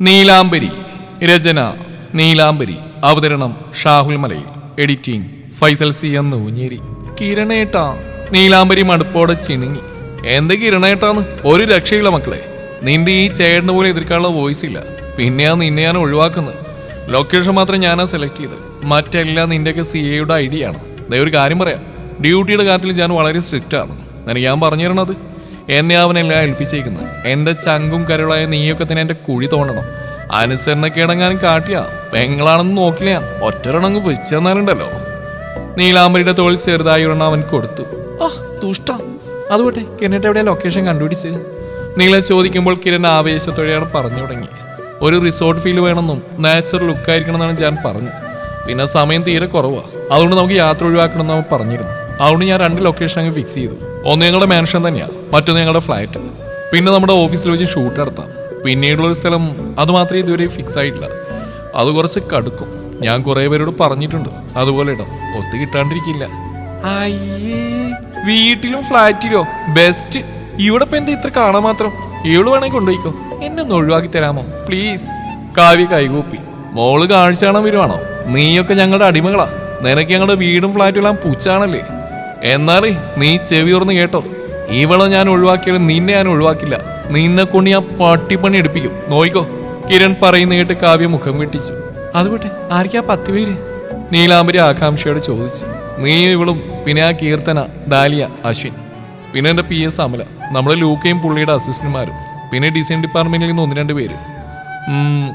നീലാംബരി. രചന നീലാംബരി. അവതരണം ഷാഹുൽ മലയിൽ. Editing Faisal C എന്ന് ഊഞ്ഞേരി കിരണേട്ട. നീലാംബരി മടുപ്പോടെ ചിണുങ്ങി. എന്ത് കിരണേട്ടാന്ന്? ഒരു രക്ഷയില്ല മക്കളെ. നിന്റെ ഈ ചേട്ടന് പോലെ എതിർക്കാനുള്ള വോയിസ് ഇല്ല. പിന്നെയാ നിന്നെ ഞാൻ ഒഴിവാക്കുന്നത്. ലൊക്കേഷൻ മാത്രം ഞാനാ സെലക്ട് ചെയ്ത് മറ്റെല്ലാം നിന്റെയൊക്കെ സി എയുടെ ഐഡിയ ആണ്. ദേ ഒരു കാര്യം പറയാം. ഡ്യൂട്ടിയുടെ കാര്യത്തിൽ ഞാൻ വളരെ സ്ട്രിക്റ്റ് ആണ്. ഞാൻ പറഞ്ഞു തരണത്? എന്നെ അവനെല്ലാം ഏൽപ്പിച്ചേക്കുന്നത് എന്റെ ചങ്കും കരുളായ നീയൊക്കെ തന്നെ എന്റെ കുഴി തോണ്ടണം. അനുസരണക്കേടങ്ങാനും കാട്ടിയ. പെങ്ങളാണെന്ന് നോക്കില്ല ഞാൻ. ഒറ്റൊരെണ്ണങ്ങ് വെച്ചെന്നാലുണ്ടല്ലോ നീലാംബരിയുടെ തോളിൽ ചെറുതായി ഒരെണ്ണം അവൻ കൊടുത്തു. ആ ദുഷ്ട. അതുകൊട്ടെ കിരണിട്ട് എവിടെയാ ലൊക്കേഷൻ കണ്ടുപിടിച്ച്? നീളെ ചോദിക്കുമ്പോൾ കിരൺ ആവേശത്തോടെയാണ് പറഞ്ഞു തുടങ്ങി. ഒരു റിസോർട്ട് ഫീൽ വേണമെന്നും നാച്ചുറൽ ലുക്ക് ആയിരിക്കണമെന്നാണ് ഞാൻ പറഞ്ഞു. പിന്നെ സമയം തീരെ കുറവാണ് അതുകൊണ്ട് നമുക്ക് യാത്ര ഒഴിവാക്കണമെന്ന് അവൻ പറഞ്ഞിരുന്നു. അതുകൊണ്ട് ഞാൻ രണ്ട് ലൊക്കേഷൻ അങ്ങ് ഫിക്സ് ചെയ്തു. ഒന്ന് ഞങ്ങളുടെ മാൻഷൻ തന്നെയാണ് മറ്റൊന്ന് ഞങ്ങളുടെ ഫ്ലാറ്റ് പിന്നെ നമ്മുടെ ഓഫീസിൽ വെച്ച് ഷൂട്ട് നടത്താം. പിന്നീടുള്ളൊരു സ്ഥലം അത് മാത്രമേ ഇതുവരെ ഫിക്സ് ആയിട്ടില്ല. അത് കുറച്ച് കടുക്കും. ഞാൻ കുറെ പേരോട് പറഞ്ഞിട്ടുണ്ട് അതുപോലെ ഇടാം. ഒത്തു കിട്ടാണ്ടിരിക്കില്ല. അയ്യേ വീട്ടിലും ഫ്ലാറ്റിലോ ബെസ്റ്റ് ഇവിടെ ഇപ്പൊ എന്താ ഇത്ര കാണാൻ മാത്രം? ഇവൾ വേണമെങ്കിൽ കൊണ്ടുപോയിക്കോ. എന്നെ ഒന്ന് ഒഴിവാക്കി തരാമോ? പ്ലീസ് കാവ്യ കൈകൂപ്പി. മോൾ കാഴ്ച കാണാൻ വരുവാണോ? നീയൊക്കെ ഞങ്ങളുടെ അടിമകളാ. നിനക്ക് ഞങ്ങളുടെ വീടും ഫ്ലാറ്റും എല്ലാം പുച്ചാണല്ലേ എന്നാലേ നീ ചെവി തുറന്ന് കേട്ടോ. ഇവളെ ഞാൻ ഒഴിവാക്കിയാലും നിന്നെ ഞാൻ ഒഴിവാക്കില്ല. നിന്നെ കൊണ്ട് ഞാൻ പട്ടിപ്പണി എടുപ്പിക്കും. നോയിക്കോ. കിരൺ പറയുന്ന കേട്ട് കാവ്യ മുഖം വെട്ടിച്ചു. അതുകൊട്ടെ ആർക്കാ പത്ത് പേര്? നീലാംബരി ആകാംക്ഷയോട് ചോദിച്ചു. നീ ഇവളും പിന്നെ ആ കീർത്തന ഡാലിയ അശ്വിൻ. പിന്നെ എന്റെ പി എസ് അമല. നമ്മുടെ ലൂക്കയും പുള്ളിയുടെ അസിസ്റ്റന്റുമാരും. പിന്നെ ഡിസൈൻ ഡിപ്പാർട്ട്മെന്റിൽ നിന്ന് ഒന്ന് രണ്ട് പേര്.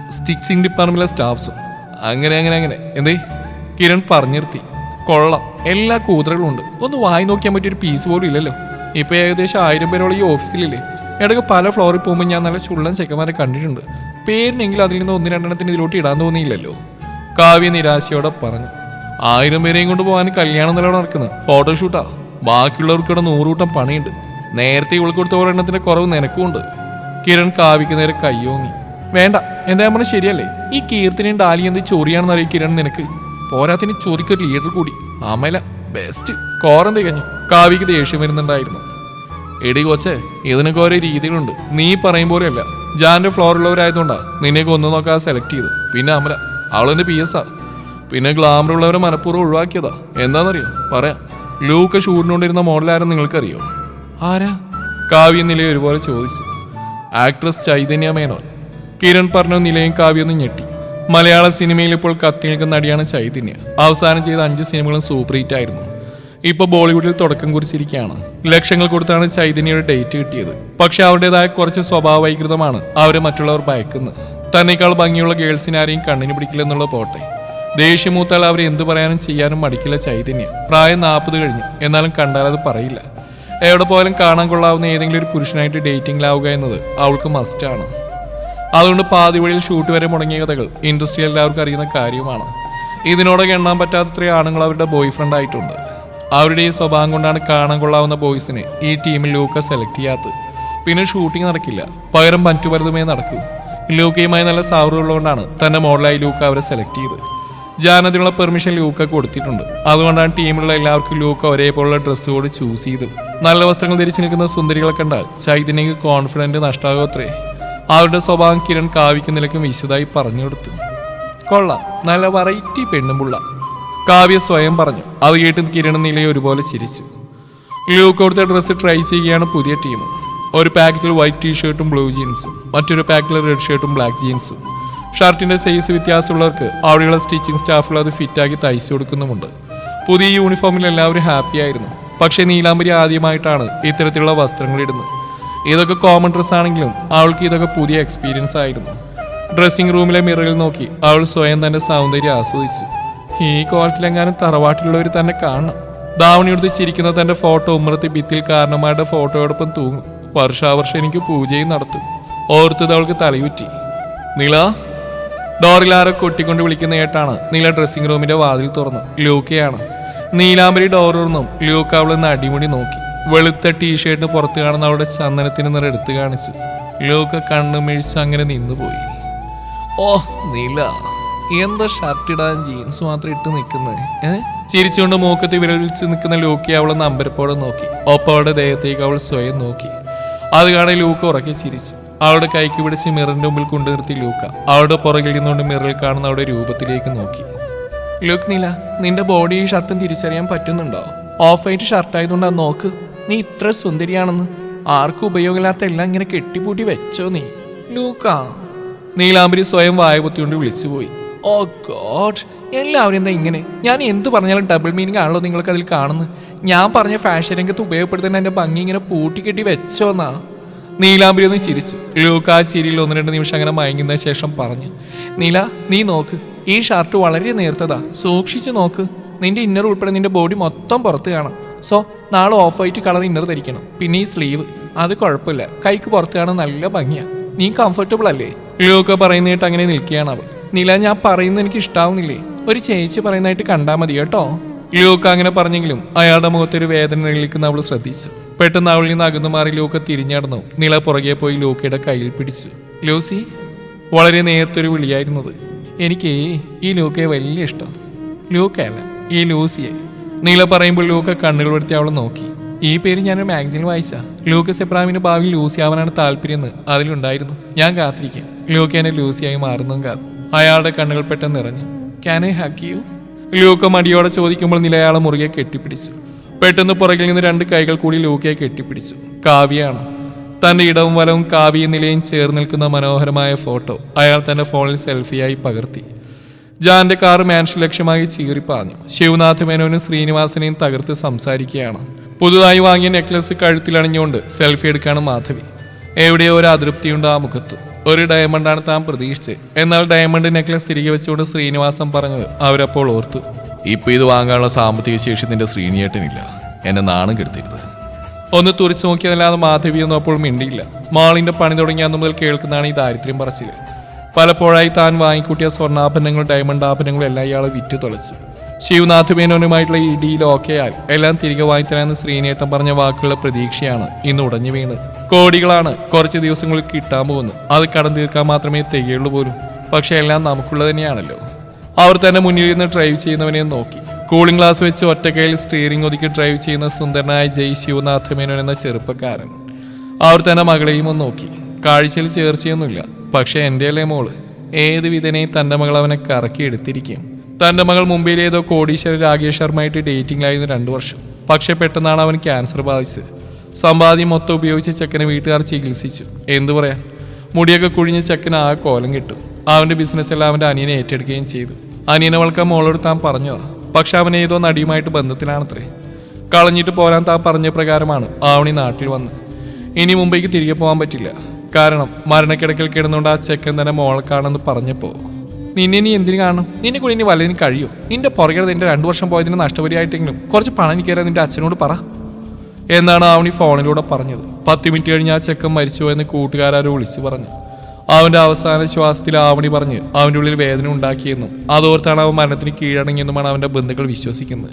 സ്റ്റിച്ചിങ് ഡിപ്പാർട്ട്മെന്റിലെ സ്റ്റാഫ്സും. അങ്ങനെ അങ്ങനെ അങ്ങനെ. എന്തേ? കിരൺ പറഞ്ഞിർത്തി കൊള്ളാം. എല്ലാ കൂതറകളും ഉണ്ട്. ഒന്ന് വായി നോക്കിയാൻ പറ്റിയൊരു പീസ് പോലും ഇല്ലല്ലോ. ഇപ്പൊ ഏകദേശം ആയിരം പേരോളം ഈ ഓഫീസിലില്ലേ? ഇടയ്ക്ക് പല ഫ്ലോറിൽ പോകുമ്പോൾ ഞാൻ നല്ല ചുള്ളൻ ചെക്കന്മാരെ കണ്ടിട്ടുണ്ട്. പേരിനെങ്കിലും അതിൽ നിന്ന് ഒന്ന് രണ്ടെണ്ണത്തിന് ഇതിലോട്ട് ഇടാൻ തോന്നിയില്ലല്ലോ. കാവ്യ നിരാശയോടെ പറഞ്ഞു. ആയിരം പേരെയും കൊണ്ട് പോകാൻ കല്യാണം നിലവിടെ നടക്കുന്നത് ഫോട്ടോഷൂട്ടാ ബാക്കിയുള്ളവർക്ക് ബാക്കിയുള്ളവർക്കിവിടെ നൂറുകൂട്ടം പണിയുണ്ട്. നേരത്തെ ഇവൾക്ക് കൊടുത്ത ഒരെണ്ണത്തിന്റെ കുറവ് നിനക്കുമുണ്ട് കിരൺ കാവ്യക്ക് നേരെ കയ്യോങ്ങി വേണ്ട എന്താ പറഞ്ഞാൽ ശരിയല്ലേ? ഈ കീർത്തിനെയും ഡാലി എന്ത് ചൊറിയാണെന്നറിയ കിരൺ നിനക്ക്? പോരാത്തിന് ചൊറിക്കൊരു ലീഡർ കൂടി. അമല ബെസ്റ്റ് കോറം തികഞ്ഞു കാവിക്ക് ദേഷ്യം വരുന്നുണ്ടായിരുന്നു. എടി കൊച്ചെ ഇതിനൊക്കെ ഓരോ രീതികളുണ്ട്. നീ പറയും പോലെയല്ല. ജാന്റെ ഫ്ലോറുള്ളവരായതുകൊണ്ടാ നിന്നെ ഒന്ന് നോക്കാൻ സെലക്ട് ചെയ്തു പിന്നെ അമല അവളെന്റെ പി എസ് ആ. പിന്നെ ഗ്ലാമർ ഉള്ളവരെ മനഃപൂർവം ഒഴിവാക്കിയതാ. എന്താണെന്നറിയോ പറയാം. ലൂക്ക് ഷൂട്ടിനുകൊണ്ടിരുന്ന മോഡലാരും നിങ്ങൾക്കറിയോ? ആരാ? കാവ്യ നിലയെ ഒരുപോലെ ചോദിച്ചു. ആക്ട്രസ് ചൈതന്യ മേനോൻ. കിരൺ പറഞ്ഞ നിലയും കാവ്യൊന്ന് ഞെട്ടി. മലയാള സിനിമയിൽ ഇപ്പോൾ കത്തി നിൽക്കുന്ന നടിയാണ് ചൈതന്യ. അവസാനം ചെയ്ത അഞ്ച് സിനിമകളും സൂപ്പർ ഹിറ്റ് ആയിരുന്നു. ഇപ്പൊ ബോളിവുഡിൽ തുടക്കം കുറിച്ചിരിക്കുകയാണ്. ലക്ഷങ്ങൾ കൊടുത്താണ് ചൈതന്യയുടെ ഡേറ്റ് കിട്ടിയത്. പക്ഷെ അവരുടേതായ കുറച്ച് സ്വഭാവ വൈകൃതമാണ് അവരെ മറ്റുള്ളവർ ഭയക്കുന്നത്. തന്നെക്കാൾ ഭംഗിയുള്ള ഗേൾസിനെ ആരെയും പിടിക്കില്ല എന്നുള്ള പോട്ടെ. ദേഷ്യമൂത്താൽ അവരെ എന്തു പറയാനും ചെയ്യാനും മടിക്കില്ല ചൈതന്യ. പ്രായം നാൽപ്പത് കഴിഞ്ഞു. എന്നാലും കണ്ടാൽ അത് പറയില്ല. എവിടെ പോയാലും കാണാൻ കൊള്ളാവുന്ന ഏതെങ്കിലും ഒരു പുരുഷനായിട്ട് ഡേറ്റിംഗിലാവുക എന്നത് അവൾക്ക് മസ്റ്റാണ് അതുകൊണ്ട് പാതി വഴിയിൽ ഷൂട്ട് വരെ മുടങ്ങിയ കഥകൾ ഇൻഡസ്ട്രി എല്ലാവർക്കും അറിയുന്ന കാര്യമാണ് ഇതിനോടൊക്കെ എണ്ണാൻ പറ്റാത്തത്ര ആണുങ്ങൾ അവരുടെ ബോയ് ഫ്രണ്ട് ആയിട്ടുണ്ട്. അവരുടെ ഈ സ്വഭാവം കൊണ്ടാണ് കാണാൻ കൊള്ളാവുന്ന ബോയ്സിനെ ഈ ടീമിൽ ലൂക്ക സെലക്ട് ചെയ്യാത്തത്. പിന്നെ ഷൂട്ടിംഗ് നടക്കില്ല. പകരം പറ്റുപരതുമേ നടക്കൂ. ലൂക്കയുമായി നല്ല സൗഹൃദമുള്ളതുകൊണ്ടാണ് തന്റെ മോഡലായി ലൂക്ക അവരെ സെലക്ട് ചെയ്തത് ജാനതിനുള്ള പെർമിഷൻ ലൂക്ക കൊടുത്തിട്ടുണ്ട്. അതുകൊണ്ടാണ് ടീമിലുള്ള എല്ലാവർക്കും ലൂക്ക ഒരേപോലുള്ള ഡ്രസ്സ് കോഡ് ചൂസ് ചെയ്തു. നല്ല വസ്ത്രങ്ങൾ ധരിച്ചു നിൽക്കുന്ന സുന്ദരികളെ കണ്ടാൽ ചൈതന്യക്ക് കോൺഫിഡന്റ് നഷ്ടാകത്രേ അവരുടെ സ്വഭാവം കിരൺ കാവ്യക്ക് നിലയ്ക്കും വിശദമായി പറഞ്ഞു കൊടുത്തു. കൊള്ളാം. നല്ല വെറൈറ്റി പെണ്ണുമ്പുള്ള കാവ്യ സ്വയം പറഞ്ഞു. അത് കേട്ട് കിരൺ നിലയെ ഒരുപോലെ ചിരിച്ചു. ഗ്ലൂ കൊടുത്ത ഡ്രസ്സ് ട്രൈ ചെയ്യുകയാണ് പുതിയ ടീം ഒരു പാക്കറ്റിൽ വൈറ്റ് ടീഷർട്ടും ബ്ലൂ ജീൻസും മറ്റൊരു പാക്കറ്റിൽ റെഡ് ഷർട്ടും ബ്ലാക്ക് ജീൻസും ഷർട്ടിന്റെ സൈസ് വ്യത്യാസമുള്ളവർക്ക് അവിടെയുള്ള സ്റ്റിച്ചിങ് സ്റ്റാഫുകൾ അത് ഫിറ്റാക്കി തയ്ച്ചു കൊടുക്കുന്നുമുണ്ട്. പുതിയ യൂണിഫോമിൽ എല്ലാവരും ഹാപ്പിയായിരുന്നു പക്ഷേ നീലാംബരി ആദ്യമായിട്ടാണ് ഇത്തരത്തിലുള്ള വസ്ത്രങ്ങൾ ഇടുന്നത്. ഇതൊക്കെ കോമൺ ഡ്രസ് ആണെങ്കിലും അവൾക്ക് ഇതൊക്കെ പുതിയ എക്സ്പീരിയൻസ് ആയിരുന്നു. ഡ്രസ്സിംഗ് റൂമിലെ മിററിൽ നോക്കി അവൾ സ്വയം തന്റെ സൗന്ദര്യം ആസ്വദിച്ചു. ഈ കോലത്തിലെങ്ങാനും തറവാട്ടിലുള്ളവർ തന്നെ കാണണം. ദാവണിയെടുത്ത് ചിരിക്കുന്ന തന്റെ ഫോട്ടോ ഉമ്മറത്തി ഭിത്തിൽ കാരണമാരുടെ ഫോട്ടോയോടൊപ്പം തൂങ്ങും. വർഷാവർഷം എനിക്ക് പൂജയും നടത്തും. ഓർത്തത് അവൾക്ക് തലയുറ്റി. നീല? ഡോറിൽ ആരോ കൊട്ടിക്കൊണ്ട് വിളിക്കുന്ന ഏട്ടാണ് നീല ഡ്രസ്സിംഗ് റൂമിന്റെ വാതിൽ തുറന്നു. ലൂക്കയാണ്. നീലാംബരി ഡോർ തുറന്നും ലൂക്ക അവളെ നിന്ന് അടിമുടി നോക്കി. വെളുത്ത ടീഷർട്ട് പുറത്ത് കാണുന്ന അവളുടെ ചന്ദനത്തിന് നിറ എടുത്തു കാണിച്ചു. ലൂക്ക കണ്ണു മിഴിച്ച് അങ്ങനെ നിന്നുപോയി. ഓ നീല. എന്താ ഷർട്ട് ഇടാൻ ജീൻസ് മാത്രം ഇട്ട് നിൽക്കുന്നത് ചിരിച്ചുകൊണ്ട് മൂക്കത്തി വിരൽ വിളിച്ച് നിൽക്കുന്ന ലൂക്കി അവളെ നമ്പരപ്പോടെ നോക്കി. ഒപ്പം അവളുടെ ദേഹത്തേക്ക് അവൾ സ്വയം നോക്കി. അത് കാണാൻ ലൂക്ക ഉറക്കെ ചിരിച്ചു. അവളുടെ കൈക്ക് പിടിച്ച് മിററിന്റെ മുമ്പിൽ കൊണ്ടു നിർത്തി ലൂക്ക. അവളുടെ പുറകിൽ നിന്നുകൊണ്ട് മിററിൽ കാണുന്ന അവളുടെ രൂപത്തിലേക്ക് നോക്കി. ലൂക്ക് നീല. നിന്റെ ബോഡി ഷർട്ടും തിരിച്ചറിയാൻ പറ്റുന്നുണ്ടോ? ഓഫ് ആയിട്ട് ആയതുകൊണ്ട് നോക്ക്. നീ ഇത്ര സുന്ദരിയാണെന്ന് ആർക്കും ഉപയോഗമില്ലാത്ത എല്ലാം ഇങ്ങനെ കെട്ടിപ്പൂട്ടി വെച്ചോ നീ? ലൂക്ക. നീലാംബരി സ്വയം വായപൊത്തിയോണ്ട് വിളിച്ചുപോയി. ഓ ഗോഡ് എല്ലാവരും എന്താ ഇങ്ങനെ? ഞാൻ എന്ത് പറഞ്ഞാലും ഡബിൾ മീനിങ് ആണല്ലോ നിങ്ങൾക്ക് അതിൽ കാണുന്നത്. ഞാൻ പറഞ്ഞ ഫാഷൻ രംഗത്ത് ഉപയോഗപ്പെടുത്തുന്ന എന്റെ ഭംഗി ഇങ്ങനെ പൂട്ടിക്കെട്ടി വെച്ചോന്നാ നീലാംബരി ഒന്ന് ചിരിച്ചു. ലൂക്ക ആ ചിരിയിൽ ഒന്ന് രണ്ട് നിമിഷം അങ്ങനെ മയങ്ങുന്ന ശേഷം പറഞ്ഞു. നീല നീ നോക്ക്. ഈ ഷർട്ട് വളരെ നേർത്തതാ. സൂക്ഷിച്ചു നോക്ക്. നിന്റെ ഇന്നർ ഉൾപ്പെടെ നിന്റെ ബോഡി മൊത്തം പുറത്ത് കാണാം. സോ നാളെ ഓഫ് വൈറ്റ് കളർ ഇന്നർ ധരിക്കണം. പിന്നെ ഈ സ്ലീവ് അത് കുഴപ്പമില്ല. കൈക്ക് പുറത്ത് കാണാൻ നല്ല ഭംഗിയാണ് നീ കംഫർട്ടബിൾ അല്ലേ? ലൂക്ക പറയുന്നതായിട്ട് അങ്ങനെ നിൽക്കുകയാണ് അവൾ. നില ഞാൻ പറയുന്നത് എനിക്ക് ഇഷ്ടാവുന്നില്ലേ? ഒരു ചേച്ചി പറയുന്നതായിട്ട് കണ്ടാൽ മതി കേട്ടോ. ലൂക്ക അങ്ങനെ പറഞ്ഞെങ്കിലും അയാളുടെ മുഖത്തൊരു വേദന നിൽക്കുന്ന അവൾ ശ്രദ്ധിച്ചു. പെട്ടെന്ന് അവളിൽ നിന്ന് അകന്നു മാറി ലൂക്ക തിരിഞ്ഞടന്നു. നില പുറകെ പോയി ലൂക്കയുടെ കയ്യിൽ പിടിച്ചു. ലൂസി വളരെ നേരത്തൊരു വിളിയായിരുന്നത്. എനിക്ക് ഈ ലൂക്കയെ വലിയ ഇഷ്ടം. ലൂക്കയല്ല ഈ ലൂസിയെ. നീല പറയുമ്പോൾ ലൂക്ക കണ്ണുകൾ വരുത്തി അവളെ നോക്കി. ഈ പേര് ഞാനൊരു മാഗസിനിൽ വായിച്ച. ലൂക്കസ് എബ്രാമിന് ഭാവിയിൽ ലൂസി ആവാനാണ് താല്പര്യം എന്ന് അതിലുണ്ടായിരുന്നു. ഞാൻ കാത്തിരിക്കും. ലൂക്ക എന്നെ ലൂസിയായി മാറുന്നതും കാത്തു അയാളുടെ കണ്ണുകൾ പെട്ടെന്ന് നിറഞ്ഞു. ക്യാൻ ഐ യു ലൂക്ക മടിയോടെ ചോദിക്കുമ്പോൾ നില അയാളെ മുറുകെ കെട്ടിപ്പിടിച്ചു. പെട്ടെന്ന് പുറകിൽ നിന്ന് രണ്ട് കൈകൾ കൂടി ലൂക്കയെ കെട്ടിപ്പിടിച്ചു. കാവ്യാണ് തന്റെ ഇടവും വലവും കാവ്യ നിലയും ചേർന്ന് നിൽക്കുന്ന മനോഹരമായ ഫോട്ടോ അയാൾ തന്റെ ഫോണിൽ സെൽഫിയായി പകർത്തി. ജാന്റെ കാർ മാൻഷൻ ലക്ഷ്യമായി ചീറിപ്പാഞ്ഞു ശിവനാഥ് മേനോനും ശ്രീനിവാസനെയും തകർത്ത് സംസാരിക്കുകയാണ്. പുതുതായി വാങ്ങിയ നെക്ലസ് കഴുത്തിലണിഞ്ഞുകൊണ്ട് സെൽഫി എടുക്കാണ് മാധവി. എവിടെയോ ഒരു അതൃപ്തിയുണ്ട് ആ മുഖത്ത്. ഒരു ഡയമണ്ടാണ് താൻ പ്രതീക്ഷിച്ചത് എന്നാൽ ഡയമണ്ട് നെക്ലസ് തിരികെ വെച്ചുകൊണ്ട് ശ്രീനിവാസൻ പറഞ്ഞത് അവരപ്പോൾ ഓർത്തു. ഇപ്പൊ ഇത് വാങ്ങാനുള്ള സാമ്പത്തിക ശേഷി നിന്റെ ശ്രീനിയേട്ടനില്ല. എന്നെ നാണം കെടുത്തിരുത്. ഒന്ന് തുറിച്ചു നോക്കിയതല്ലാതെ മാധവി ഒന്നും അപ്പോൾ മിണ്ടിയില്ല. മാളിന്റെ പണി തുടങ്ങിയ അന്ന് മുതൽ കേൾക്കുന്നതാണ് ഈ ദാരിദ്ര്യം പറച്ചിൽ. പലപ്പോഴായി താൻ വാങ്ങിക്കൂട്ടിയ സ്വർണാഭരണങ്ങളും ഡയമണ്ട് ആഭരണങ്ങളും എല്ലാം ഇയാളെ വിറ്റ് തുളച്ചു. ശിവനാഥ് മേനോനുമായിട്ടുള്ള ഓക്കെയാൽ എല്ലാം തിരികെ വാങ്ങിത്തരാമെന്ന് ശ്രീനേട്ടൻ പറഞ്ഞ വാക്കുകളുടെ പ്രതീക്ഷയാണ് ഇന്ന് ഉടഞ്ഞു വീണ് കോടികളാണ് കുറച്ച് ദിവസങ്ങളിൽ കിട്ടാൻ പോകുന്നു അത് കടം തീർക്കാൻ മാത്രമേ തികയുള്ളൂ പോലും. പക്ഷെ എല്ലാം നമുക്കുള്ള തന്നെയാണല്ലോ. അവർ തന്നെ മുന്നിൽ നിന്ന് ഡ്രൈവ് ചെയ്യുന്നവനെ നോക്കി. കൂളിംഗ് ഗ്ലാസ് വെച്ച് ഒറ്റക്കയിൽ സ്റ്റിയറിംഗ് ഒതുക്കി ഡ്രൈവ് ചെയ്യുന്ന സുന്ദരനായ ജയ് ശിവനാഥ് മേനോൻ എന്ന ചെറുപ്പക്കാരൻ. അവർ തന്നെ മകളെയും ഒന്ന് നോക്കി. കാഴ്ചയിൽ ചേർച്ചയൊന്നുമില്ല. പക്ഷെ എന്റെ അല്ലേ മോൾ? ഏത് വിധനെയും തന്റെ മകൾ അവനെ കറക്കി എടുത്തിരിക്കും. തന്റെ മകൾ മുംബൈയിലെ ഏതോ കോടീശ്വര രാകേഷ് ശർമ്മയായിട്ട് ഡേറ്റിംഗിലായിരുന്നു രണ്ടു വർഷം. പക്ഷെ പെട്ടെന്നാണ് അവൻ ക്യാൻസർ ബാധിച്ചത്. സമ്പാദ്യം മൊത്തം ഉപയോഗിച്ച് ചെക്കനെ വീട്ടുകാർ ചികിത്സിച്ചു. എന്തു പറയാൻ? മുടിയൊക്കെ കുഴിഞ്ഞ് ചെക്കൻ ആ കോലം കിട്ടും. അവന്റെ ബിസിനസ് എല്ലാം അവന്റെ അനിയനെ ഏറ്റെടുക്കുകയും ചെയ്തു. അനിയനെ വളക്കാൻ മോളോട് താൻ പറഞ്ഞതാ. പക്ഷെ അവൻ ഏതോ നടിയുമായിട്ട് ബന്ധത്തിലാണത്രേ. കളഞ്ഞിട്ട് പോരാൻ താൻ പറഞ്ഞ പ്രകാരമാണ് ആവണി നാട്ടിൽ വന്ന് ഇനി മുംബൈക്ക് തിരികെ പോകാൻ പറ്റില്ല. കാരണം മരണക്കിടക്കിൽ കിടന്നുകൊണ്ട് ആ ചെക്കൻ തന്നെ മോളക്കാണെന്ന് പറഞ്ഞപ്പോ നിന്നെ നീ എന്തിനു കാണണം? നിന്നെ കൂടി ഇനി വല്ലതിന് കഴിയോ? നിന്റെ പുറകെ നിന്റെ രണ്ടു വർഷം പോയതിന് നഷ്ടപരിയായിട്ടെങ്കിലും കുറച്ച് പണം എനിക്ക് തരാൻ നിന്റെ അച്ഛനോട് പറ. എന്നാണ് ആവണി ഫോണിലൂടെ പറഞ്ഞത്. പത്ത് മിനിറ്റ് കഴിഞ്ഞ് ആ ചെക്കൻ മരിച്ചുപോയെന്ന് കൂട്ടുകാരോ വിളിച്ചു പറഞ്ഞു. അവന്റെ അവസാന ശ്വാസത്തിൽ ആവണി പറഞ്ഞ് അവന്റെ ഉള്ളിൽ വേദന ഉണ്ടാക്കിയെന്നും അതോർത്താണ് അവൻ മരണത്തിന് കീഴടങ്ങിയെന്നുമാണ് അവന്റെ ബന്ധുക്കൾ വിശ്വസിക്കുന്നത്.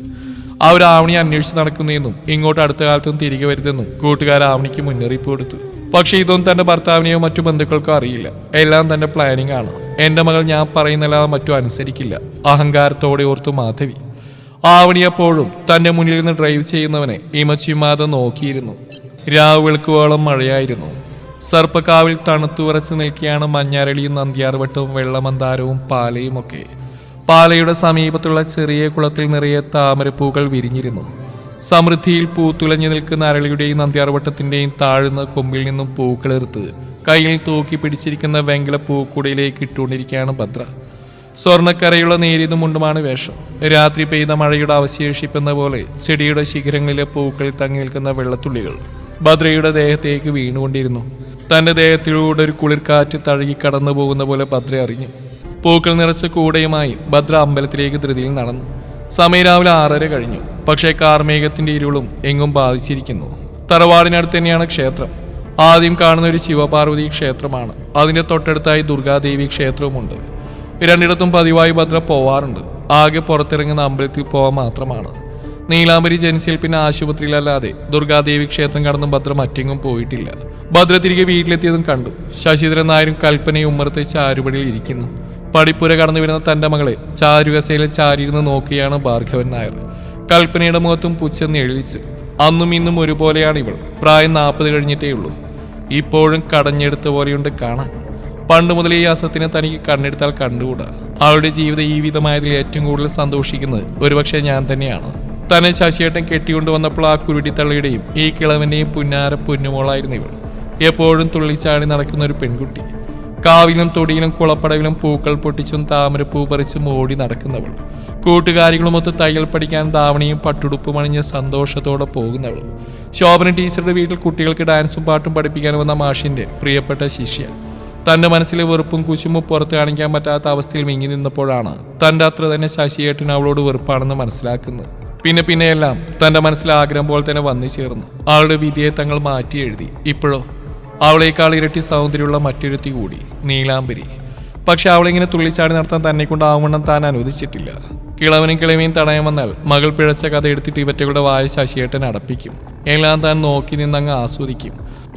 അവർ ആവണി അന്വേഷിച്ച് നടക്കുന്നതെന്നും ഇങ്ങോട്ട് അടുത്ത കാലത്തും തിരികെ വരുതെന്നും കൂട്ടുകാർ ആവണിക്ക് മുന്നറിയിപ്പ് കൊടുത്തു. പക്ഷേ ഇതൊന്നും തന്റെ ഭർത്താവിനെയോ മറ്റു ബന്ധുക്കൾക്കോ അറിയില്ല. എല്ലാം തന്റെ പ്ലാനിങ് ആണ്. എന്റെ മകൾ ഞാൻ പറയുന്നല്ലാതെ മറ്റും അനുസരിക്കില്ല. അഹങ്കാരത്തോടെ ഓർത്തു മാധവി. ആവണിയപ്പോഴും തന്റെ മുന്നിൽ നിന്ന് ഡ്രൈവ് ചെയ്യുന്നവനെ ഇമച്ചിമാത നോക്കിയിരുന്നു. രാവ് വെളുക്കുവോളം മഴയായിരുന്നു. സർപ്പക്കാവിൽ തണുത്തു വിറച്ച് നിൽക്കുകയാണ് മഞ്ഞാരളിയും നന്ദിയാർവട്ടവും വെള്ളമന്താരവും പാലയും ഒക്കെ പാലയുടെ സമീപത്തുള്ള ചെറിയ കുളത്തിൽ നിറയെ താമരപ്പൂക്കൾ വിരിഞ്ഞിരുന്നു. സമൃദ്ധിയിൽ പൂത്തുലഞ്ഞു നിൽക്കുന്ന അരളിയുടെയും നന്ദിയാർവട്ടത്തിന്റെയും താഴ്ന്ന കൊമ്പിൽ നിന്നും പൂക്കളെടുത്ത് കയ്യിൽ തൂക്കി പിടിച്ചിരിക്കുന്ന വെങ്കല പൂക്കുടയിലേക്ക് ഇട്ടുകൊണ്ടിരിക്കുകയാണ് ഭദ്ര. സ്വർണക്കരയുള്ള നേരിയതും മുണ്ടുമാണ് വേഷം. രാത്രി പെയ്ത മഴയുടെ അവശേഷിപ്പെന്ന പോലെ ചെടിയുടെ ശിഖരങ്ങളിലെ പൂക്കളിൽ തങ്ങി നിൽക്കുന്ന വെള്ളത്തുള്ളികൾ. ഭദ്രയുടെ ദേഹത്തേക്ക് വീണുകൊണ്ടിരുന്നു. തന്റെ ദേഹത്തിലൂടെ ഒരു കുളിർക്കാറ്റ് തഴുകി കടന്നു പോകുന്ന പോലെ ഭദ്ര അറിഞ്ഞു. പൂക്കൾ നിറച്ച കൂടെയുമായി ഭദ്ര അമ്പലത്തിലേക്ക് ധൃതിയിൽ നടന്നു. സമയം രാവിലെ ആറര കഴിഞ്ഞു. പക്ഷേ കാർമേഘത്തിന്റെ ഇരുളും എങ്ങും ബാധിച്ചിരിക്കുന്നു. തറവാടിനടുത്ത് തന്നെയാണ് ക്ഷേത്രം. ആദ്യം കാണുന്ന ഒരു ശിവപാർവതി ക്ഷേത്രമാണ്. അതിന്റെ തൊട്ടടുത്തായി ദുർഗാദേവി ക്ഷേത്രവുമുണ്ട്. രണ്ടിടത്തും പതിവായി ഭദ്ര പോവാറുണ്ട്. ആകെ പുറത്തിറങ്ങുന്ന അമ്പലത്തിൽ പോവാൻ മാത്രമാണ്. നീലാംബരി ജനിച്ചിൽ പിന്നെ ആശുപത്രിയിലല്ലാതെ ദുർഗാദേവി ക്ഷേത്രം കടന്നും ഭദ്ര മറ്റെങ്ങും പോയിട്ടില്ല. ഭദ്ര തിരികെ വീട്ടിലെത്തിയതും കണ്ടു. ശശിധരൻ നായരും കൽപ്പനയും ഉമ്മറത്തെ ചാരുപടിയിൽ ഇരിക്കുന്നു. പടിപ്പുര കടന്നു വരുന്ന തന്റെ മകളെ ചാരുകസയിലെ ചാരിയിരുന്ന് നോക്കുകയാണ് ഭാർഗവൻ നായർ. കൽപ്പനയുടെ മുഖത്തും പുച്ഛെന്ന് എഴുതിച്ചു അന്നും ഇന്നും ഒരുപോലെയാണ് ഇവൾ. പ്രായം നാൽപ്പത് കഴിഞ്ഞിട്ടേ ഉള്ളൂ. ഇപ്പോഴും കടഞ്ഞെടുത്ത പോലെയുണ്ട് കാണാൻ. പണ്ട് മുതൽ ഈ അസത്തിനെ തനിക്ക് കണ്ണെടുത്താൽ കണ്ടുകൂടാ. അവളുടെ ജീവിതം ഈ വിധമായതിൽ ഏറ്റവും കൂടുതൽ സന്തോഷിക്കുന്നത് ഒരുപക്ഷെ ഞാൻ തന്നെയാണ്. തന്നെ ശശിയേട്ടൻ കെട്ടിക്കൊണ്ടുവന്നപ്പോൾ ആ കുരുടിത്തള്ളിയുടെയും ഈ കിളവന്റെയും പുന്നാര പൊന്നുമോളായിരുന്നു ഇവൾ. എപ്പോഴും തുള്ളിച്ചാടി നടക്കുന്ന ഒരു പെൺകുട്ടി. കാവിലും തൊടിയിലും കുളപ്പടവിലും പൂക്കൾ പൊട്ടിച്ചും താമരപ്പൂ പറിച്ചും ഓടി നടക്കുന്നവൾ. കൂട്ടുകാരികളുമൊത്ത് തയ്യൽ പഠിക്കാൻ ദാവണിയും പട്ടുടുപ്പും അണിഞ്ഞ് സന്തോഷത്തോടെ പോകുന്നവൾ. ശോഭന ടീച്ചറുടെ വീട്ടിൽ കുട്ടികൾക്ക് ഡാൻസും പാട്ടും പഠിപ്പിക്കാൻ വന്ന മാഷിന്റെ പ്രിയപ്പെട്ട ശിഷ്യ. തന്റെ മനസ്സിലെ വെറുപ്പും കുശുമ്പും പുറത്ത് കാണിക്കാൻ പറ്റാത്ത അവസ്ഥയിൽ മിങ്ങി നിന്നപ്പോഴാണ് തന്റെ അത്ര തന്നെ ശശിയേട്ടൻ അവളോട് വെറുപ്പാണെന്ന് മനസ്സിലാക്കുന്നത്. പിന്നെ പിന്നെയെല്ലാം തന്റെ മനസ്സിലെ ആഗ്രഹം പോലെ തന്നെ വന്നു ചേർന്നു. ആളുടെ വിധിയെ തങ്ങൾ മാറ്റി എഴുതി. ഇപ്പോഴോ? അവളേക്കാൾ ഇരട്ടി സൗന്ദര്യമുള്ള മറ്റൊരുത്തി കൂടി നീലാംബരി. പക്ഷെ അവളിങ്ങനെ തുള്ളിച്ചാടി നടത്താൻ തന്നെ കൊണ്ടാവണം താൻ അനുവദിച്ചിട്ടില്ല. കിളവനും കിളവിയും തടയാൻ വന്നാൽ മകൾ പിഴച്ച കഥ എടുത്തിട്ട് ഇവറ്റകളുടെ വായ ശശിയേട്ടൻ അടപ്പിക്കും. എല്ലാം താൻ നോക്കി നിന്നങ്ങ് ആസ്വദിക്കും.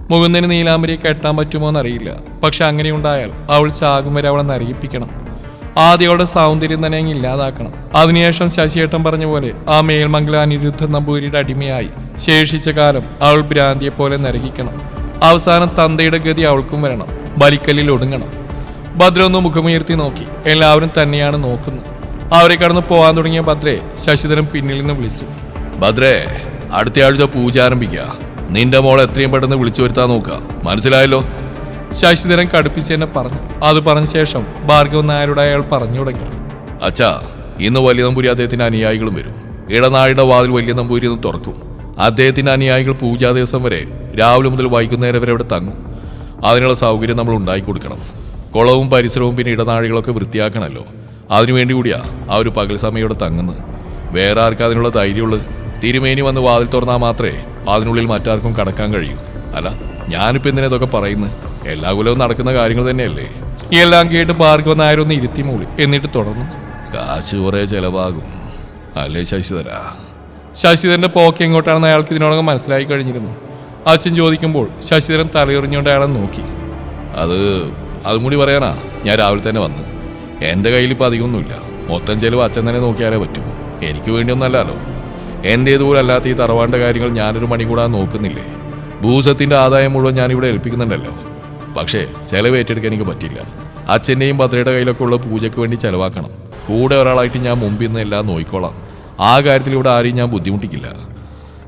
മുകുന്ദന് നീലാംബരിയെ കെട്ടാൻ പറ്റുമോ എന്നറിയില്ല. പക്ഷെ അങ്ങനെ ഉണ്ടായാൽ അവൾ ചാകും വരെ അവളെ നരയിപ്പിക്കണം ആദ്യം അവളുടെ സൗന്ദര്യം തന്നെ അങ്ങ് ഇല്ലാതാക്കണം. അതിനുശേഷം ശശിയേട്ടൻ പറഞ്ഞ പോലെ ആ മേൽമംഗല അനിരുദ്ധ നമ്പൂരിയുടെ അടിമയായി ശേഷിച്ച കാലം അവൾ ഭ്രാന്തിയെ പോലെ നരകിക്കണം. അവസാനം തന്തയുടെ ഗതി അവൾക്കും വരണം. ബലിക്കല്ലിൽ ഒടുങ്ങണം. ഭദ്ര ഒന്ന് മുഖമുയർത്തി നോക്കി. എല്ലാവരും തന്നെയാണ് നോക്കുന്നത്. അവരെ കടന്ന് പോകാൻ തുടങ്ങിയ ഭദ്രയെ ശശിധരൻ പിന്നിൽ നിന്ന് വിളിച്ചു. ഭദ്രേ അടുത്ത ആഴ്ച പൂജ ആരംഭിക്കുക നിന്റെ മോളെ എത്രയും പെട്ടെന്ന് വിളിച്ചു വരുത്താൻ നോക്കുക മനസ്സിലായല്ലോ? ശശിധരൻ കടുപ്പിച്ച് തന്നെ പറഞ്ഞു. അത് പറഞ്ഞ ശേഷം ഭാർഗവ നായരുടെ അയാൾ പറഞ്ഞു തുടങ്ങി. അച്ഛാ ഇന്ന് വലിയ നമ്പൂരി അദ്ദേഹത്തിന്റെ അനുയായികളും വരും. ഇടനാഴിയുടെ വാതിൽ വലിയ നമ്പൂരി ഒന്ന് തുറക്കും. അദ്ദേഹത്തിന്റെ അനുയായികൾ പൂജാ ദിവസം വരെ രാവിലെ മുതൽ വൈകുന്നേരം വരെ അവിടെ തങ്ങും. അതിനുള്ള സൗകര്യം നമ്മൾ ഉണ്ടാക്കി കൊടുക്കണം. കുളവും പരിസരവും പിന്നെ ഇടനാഴികളൊക്കെ വൃത്തിയാക്കണമല്ലോ. അതിനുവേണ്ടി കൂടിയാ ആ ഒരു പകൽ സമയം ഇവിടെ തങ്ങുന്നത്. വേറെ ആർക്കും അതിനുള്ള ധൈര്യമുള്ളത്? തിരുമേനി വന്ന് വാതിൽ തുറന്നാൽ മാത്രമേ അതിനുള്ളിൽ മറ്റാർക്കും കടക്കാൻ കഴിയൂ. അല്ല ഞാനിപ്പോൾ എന്തിനാ ഇതൊക്കെ പറയുന്നത്? എല്ലാ കുലവും നടക്കുന്ന കാര്യങ്ങൾ തന്നെയല്ലേ? എല്ലാം കേട്ട് പാർക്ക് വന്ന ആരൊന്ന് ഇരുത്തി മൂളി. എന്നിട്ട് തുടർന്നു. കാശ് കുറേ ചിലവാകും. അല്ലേ ശശിധര? ശശിധരന്റെ പോക്ക് എങ്ങോട്ടാണെന്ന് അയാൾക്ക് ഇതിനോടകം മനസ്സിലായി കഴിഞ്ഞിരുന്നു. അച്ഛൻ ചോദിക്കുമ്പോൾ ശശിധരൻ തലയെറിഞ്ഞുകൊണ്ട് അയാളെ നോക്കി. അത് അതും കൂടി പറയാനാ ഞാൻ രാവിലെ തന്നെ വന്നു. എന്റെ കയ്യിൽ ഇപ്പം അധികമൊന്നുമില്ല. മൊത്തം ചെലവ് അച്ഛൻ തന്നെ നോക്കിയാലേ പറ്റൂ. എനിക്ക് വേണ്ടിയൊന്നല്ലല്ലോ. എന്റേതുപോലെ അല്ലാത്ത ഈ തറവാണ്ട കാര്യങ്ങൾ ഞാനൊരു മണി കൂടാൻ നോക്കുന്നില്ലേ? ഭൂസത്തിന്റെ ആദായം മുഴുവൻ ഞാനിവിടെ ഏൽപ്പിക്കുന്നുണ്ടല്ലോ. പക്ഷേ ചെലവ് ഏറ്റെടുക്കാൻ എനിക്ക് പറ്റില്ല. അച്ഛന്റെയും ഭദ്രയുടെ കയ്യിലൊക്കെ ഉള്ള പൂജയ്ക്ക് വേണ്ടി ചെലവാക്കണം. കൂടെ ഒരാളായിട്ട് ഞാൻ മുമ്പിൽ നിന്ന് എല്ലാം നോക്കിക്കോളാം ആ കാര്യത്തിൽ ഇവിടെ ആരെയും ഞാൻ ബുദ്ധിമുട്ടിക്കില്ല.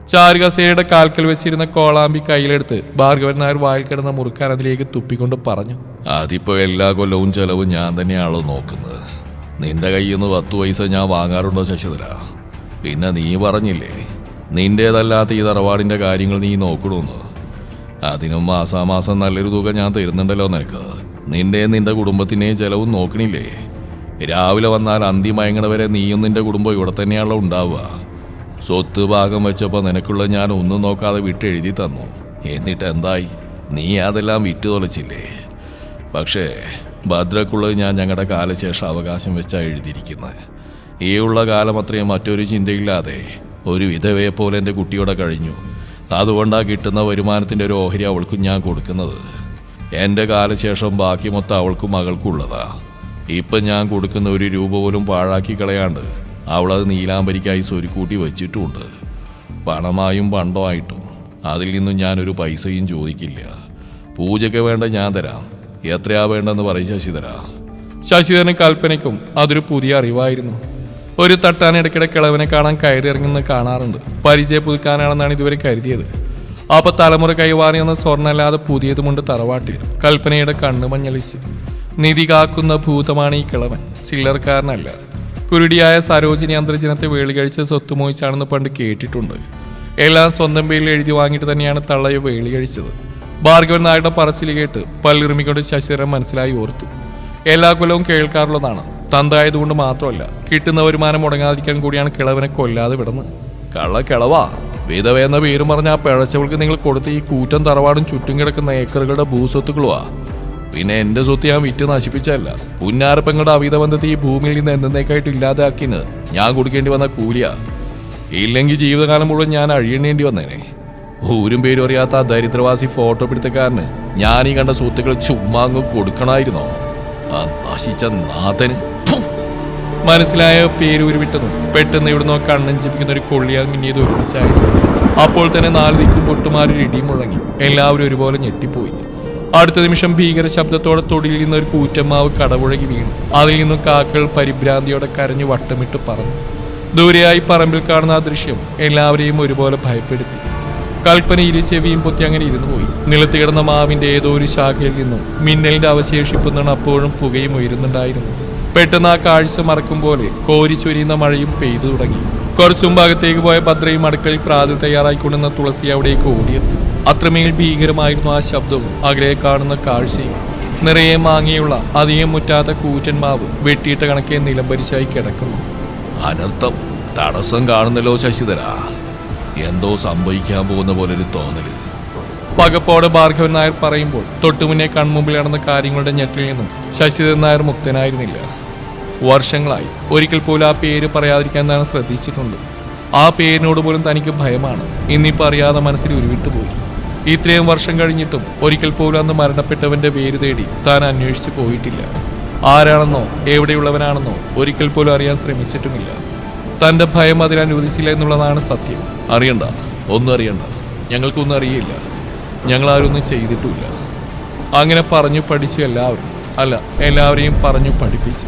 ചാരുകസേയുടെ കാൽക്കൽ വെച്ചിരുന്ന കോളാമ്പി കയ്യിലെടുത്ത് ഭാർഗവൻ നായർ വായിൽ കിടന്ന മുറുക്കാൻ അതിലേക്ക് തുപ്പിക്കൊണ്ട് പറഞ്ഞു അതിപ്പോ എല്ലാ കൊല്ലവും ചെലവും ഞാൻ തന്നെയാണല്ലോ നോക്കുന്നത്. നിന്റെ കയ്യിൽ നിന്ന് പത്ത് പൈസ ഞാൻ വാങ്ങാറുണ്ടോ ശശിധര? പിന്നെ നീ പറഞ്ഞില്ലേ നിന്റേതല്ലാത്ത ഈ തറവാടിന്റെ കാര്യങ്ങൾ നീ നോക്കണമെന്ന് അതിനും മാസാമാസം നല്ലൊരു തുക ഞാൻ തരുന്നുണ്ടല്ലോ നിനക്ക്. നിന്റെയും നിന്റെ കുടുംബത്തിനെയും ചെലവും നോക്കണില്ലേ? രാവിലെ വന്നാൽ അന്തിമയങ്ങണ വരെ നീയും നിന്റെ കുടുംബം ഇവിടെ തന്നെയാണല്ലോ ഉണ്ടാവുക. സ്വത്ത് ഭാഗം വെച്ചപ്പോൾ നിനക്കുള്ള ഞാൻ ഒന്നും നോക്കാതെ വിട്ട് എഴുതി തന്നു. എന്നിട്ട് എന്തായി? നീ അതെല്ലാം വിറ്റ് തൊലച്ചില്ലേ? പക്ഷേ ഭദ്രക്കുള്ളത് ഞാൻ ഞങ്ങളുടെ കാലശേഷം അവകാശം വെച്ചാണ് എഴുതിയിരിക്കുന്നത് ഈ ഉള്ള കാലം അത്രയും മറ്റൊരു ചിന്തയില്ലാതെ ഒരു വിധവയെ പോലെ എന്റെ കുട്ടിയോടെ കഴിഞ്ഞു. അതുകൊണ്ടാണ് കിട്ടുന്ന വരുമാനത്തിന്റെ ഒരു ഓഹരി അവൾക്കും ഞാൻ കൊടുക്കുന്നത്. എന്റെ കാലശേഷം ബാക്കി മൊത്തം അവൾക്കും മകൾക്കും ഉള്ളതാണ് ഇപ്പം ഞാൻ കൊടുക്കുന്ന ഒരു രൂപ പോലും പാഴാക്കി കളയാണ്ട് അവളത് നീലാംബരിക്കായി സ്വരുക്കൂട്ടി വെച്ചിട്ടുമുണ്ട് പണമായും പണ്ടമായിട്ടും. അതിൽ നിന്നും ഞാനൊരു പൈസയും ചോദിക്കില്ല. പൂജയ്ക്ക് വേണ്ട ഞാൻ തരാം. എത്രയാ വേണ്ടെന്ന് പറയും ശശിധര. ശശിധരൻ കൽപ്പനയ്ക്കും അതൊരു പുതിയ അറിവായിരുന്നു. ഒരു തട്ടാൻ ഇടയ്ക്കിടെ കിളവനെ കാണാൻ കയറി ഇറങ്ങുന്നത് കാണാറുണ്ട്. പരിചയ പുതുക്കാനാണെന്നാണ് ഇതുവരെ കരുതിയത്. അപ്പൊ തലമുറ കൈവാറി വന്ന സ്വർണല്ലാതെ പുതിയതുമുണ്ട് തറവാട്ടിൽ. കൽപ്പനയുടെ കണ്ണ് മഞ്ഞളിച്ച് നിധി കാക്കുന്ന ഭൂതമാണ് ഈ കിളവൻ. ചില്ലറക്കാരനല്ല. കുരുടിയായ സരോജിനി അന്തർജനത്തെ വേളി കഴിച്ച് സ്വത്ത് മോഹിച്ചാണെന്ന് പണ്ട് കേട്ടിട്ടുണ്ട്. എല്ലാം സ്വന്തം പേരിൽ എഴുതി വാങ്ങിയിട്ട് തന്നെയാണ് തള്ളയെ വേളി കഴിച്ചത് ഭാർഗവൻ നായരുടെ പറച്ചിൽ കേട്ട് പല്ലിറുമിക്കൊണ്ട് ശശിധരൻ മനസ്സിലായി ഓർത്തു. എല്ലാ കൊല്ലവും കേൾക്കാറുള്ളതാണ്. തന്തായതുകൊണ്ട് മാത്രമല്ല കിട്ടുന്ന വരുമാനം മുടങ്ങാതിരിക്കാൻ കൂടിയാണ് കിളവനെ കൊല്ലാതെ വിടുന്നത്. കള കിളവാ. വിധവ എന്ന പേരും പറഞ്ഞ ആ പിഴച്ചവൾക്ക് നിങ്ങൾ കൊടുത്ത ഈ കൂറ്റൻ തറവാടും ചുറ്റും കിടക്കുന്ന ഏക്കറുകളുടെ ഭൂസ്വത്തുക്കളുവാ. പിന്നെ എന്റെ സ്വത്ത് ഞാൻ വിറ്റ് നശിപ്പിച്ചല്ല പുന്നാരപ്പങ്ങളുടെ അവിധബന്ധത്തെ ഈ ഭൂമിയിൽ നിന്ന് എന്നേക്കായിട്ട് ഇല്ലാതാക്കിന് ഞാൻ കൊടുക്കേണ്ടി വന്ന കൂലിയ. ഇല്ലെങ്കിൽ ജീവിതകാലം മുഴുവൻ ഞാൻ അഴിയണേണ്ടി വന്നേനെ. ഊരും പേരും അറിയാത്ത ആ ദരിദ്രവാസി ഫോട്ടോ പിടുത്തക്കാരന് ഞാൻ ഈ കണ്ട സുഹൃത്തുക്കൾ ചുമ്മാ അങ്ങ് കൊടുക്കണമായിരുന്നോ ആ നശിച്ച നാഥന്. മനസ്സിലായ പേരൂര് വിട്ടതും പെട്ടെന്ന് ഇവിടുന്ന് കണ്ണൻ ജപിക്കുന്ന ഒരു കൊള്ളിയാൽ മിന്നിയത് ഒരുമിച്ചായിരുന്നു. അപ്പോൾ തന്നെ നാല് ദിക്കും പൊട്ടുമാരൊരു ഇടി മുഴങ്ങി. എല്ലാവരും ഒരുപോലെ ഞെട്ടിപ്പോയി. അടുത്ത നിമിഷം ഭീകര ശബ്ദത്തോടെ തൊടിയിൽ നിന്ന് ഒരു കൂറ്റമാവ് കടപുഴകി വീണു. അതിൽ നിന്നും കാക്കകൾ പരിഭ്രാന്തിയോടെ കരഞ്ഞു വട്ടമിട്ട് പറഞ്ഞു ദൂരെയായി പറമ്പിൽ കാണുന്ന ആ ദൃശ്യം എല്ലാവരെയും ഒരുപോലെ ഭയപ്പെടുത്തി. കൽപ്പന ഇരു ചെവിയും പൊത്തി അങ്ങനെ ഇരുന്നു പോയി. നിലത്ത് കിടന്ന മാവിന്റെ ഏതോ ഒരു ശാഖയിൽ നിന്നും മിന്നലിന്റെ അവശേഷിപ്പുന്ന അപ്പോഴും പുകയും ഉയരുന്നുണ്ടായിരുന്നു പെട്ടെന്ന് ആ കാഴ്ച മറക്കും പോലെ കോരി ചൊരിയുന്ന മഴയും പെയ്തു തുടങ്ങി. കുറച്ചും ഭാഗത്തേക്ക് പോയ ഭദ്രയും അടുക്കളയിൽ പ്രാതി തയ്യാറായിക്കൊണ്ടുന്ന തുളസി അവിടേക്ക് ഓടിയെത്തി. അത്രമേൽ ഭീകരമായിരുന്നു ആ ശബ്ദവും അകലെ കാണുന്ന കാഴ്ചയും. നിറയെ മാങ്ങിയുള്ള അധികം മുറ്റാത്ത കൂറ്റൻ മാവ് വെട്ടിയിട്ട കണക്കെ നിലംപരിശായി കിടക്കുന്നു. അനർത്ഥം തടസ്സം കാണുന്നല്ലോ ശശിധര. എന്തോ സംഭവിക്കാൻ പോകുന്ന പോലെ ഒരു തോന്നൽ. പകപ്പോടെ ഭാർഗവൻ നായർ പറയുമ്പോൾ തൊട്ടുമുന്നേ കൺമുമ്പിൽ നടന്ന കാര്യങ്ങളുടെ ഞെട്ടിൽ നിന്നും ശശിധരൻ നായർ മുക്തനായിരുന്നില്ല. വർഷങ്ങളായി ഒരിക്കൽ പോലും ആ പേര് പറയാതിരിക്കാൻ താൻ ശ്രദ്ധിച്ചിട്ടുണ്ട്. ആ പേരിനോട് പോലും തനിക്ക് ഭയമാണ്. ഇന്നിപ്പോൾ അറിയാതെ മനസ്സിൽ ഉരുവിട്ടു പോയി ഇത്രയും വർഷം കഴിഞ്ഞിട്ടും ഒരിക്കൽ പോലും അന്ന് മരണപ്പെട്ടവന്റെ പേര് തേടി താൻ അന്വേഷിച്ചു പോയിട്ടില്ല. ആരാണെന്നോ എവിടെയുള്ളവനാണെന്നോ ഒരിക്കൽ പോലും അറിയാൻ ശ്രമിച്ചിട്ടുമില്ല. തന്റെ ഭയം അതിൽ അനുവദിച്ചില്ല എന്നുള്ളതാണ് സത്യം. അറിയണ്ട ഒന്നും അറിയണ്ട. ഞങ്ങൾക്കൊന്നും അറിയില്ല. ഞങ്ങൾ ആരൊന്നും ചെയ്തിട്ടുമില്ല. അങ്ങനെ പറഞ്ഞു പഠിച്ചു എല്ലാവരും. അല്ല എല്ലാവരെയും പറഞ്ഞു പഠിപ്പിച്ചു.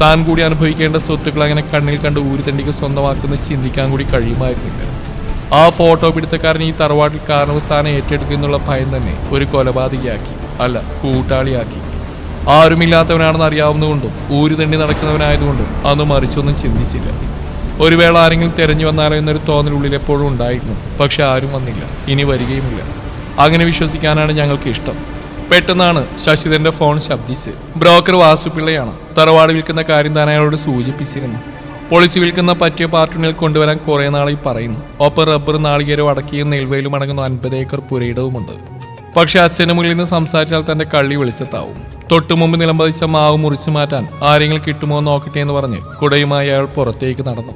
താൻ കൂടി അനുഭവിക്കേണ്ട സ്വത്തുക്കൾ അങ്ങനെ കണ്ണിൽ കണ്ട് ഊരുതണ്ടിക്ക് സ്വന്തമാക്കുന്ന ചിന്തിക്കാൻ കൂടി കഴിയുമായിരുന്നില്ല. ആ ഫോട്ടോ പിടുത്തക്കാരൻ ഈ തറവാട്ടിൽ കാരണവസ്ഥാനം ഏറ്റെടുക്കും എന്നുള്ള ഭയം തന്നെ ഒരു കൊലപാതകയാക്കി. അല്ല കൂട്ടാളിയാക്കി. ആരുമില്ലാത്തവനാണെന്ന് അറിയാവുന്നതുകൊണ്ടും ഊരുതണ്ടി നടക്കുന്നവനായതുകൊണ്ടും അന്ന് മറിച്ചൊന്നും ചിന്തിച്ചില്ല. ഒരു വേള ആരെങ്കിലും തെരഞ്ഞു വന്നാലോ എന്നൊരു തോന്നലുള്ളിൽ എപ്പോഴും ഉണ്ടായിരുന്നു. പക്ഷെ ആരും വന്നില്ല. ഇനി വരികയുമില്ല. അങ്ങനെ വിശ്വസിക്കാനാണ് ഞങ്ങൾക്ക് ഇഷ്ടം. പെട്ടെന്നാണ് ശശിധരന്റെ ഫോൺ ശബ്ദിച്ച്. ബ്രോക്കർ വാസുപിള്ളയാണ് തറവാട് വിൽക്കുന്ന കാര്യം താൻ അയാളോട് സൂചിപ്പിച്ചിരുന്നു പൊളിച്ചു വിൽക്കുന്ന പറ്റിയ പാർട്ടിനിൽ കൊണ്ടുവരാൻ കുറേ നാളായി പറയുന്നു. ഒപ്പം റബ്ബർ നാളികേരവും അടക്കിയും നെൽവയിലും അടങ്ങുന്ന അൻപത് ഏക്കർ പുരയിടവുമുണ്ട്. പക്ഷെ അച്ഛന് മുകളിൽ നിന്ന് സംസാരിച്ചാൽ തന്റെ കള്ളി വെളിച്ചത്താവും. തൊട്ടു മുമ്പ് നിലംപതിച്ച മാവ് മുറിച്ചു മാറ്റാൻ ആരെങ്കിലും കിട്ടുമോ നോക്കട്ടെ എന്ന് പറഞ്ഞ് കുടയുമായി അയാൾ പുറത്തേക്ക് നടന്നു.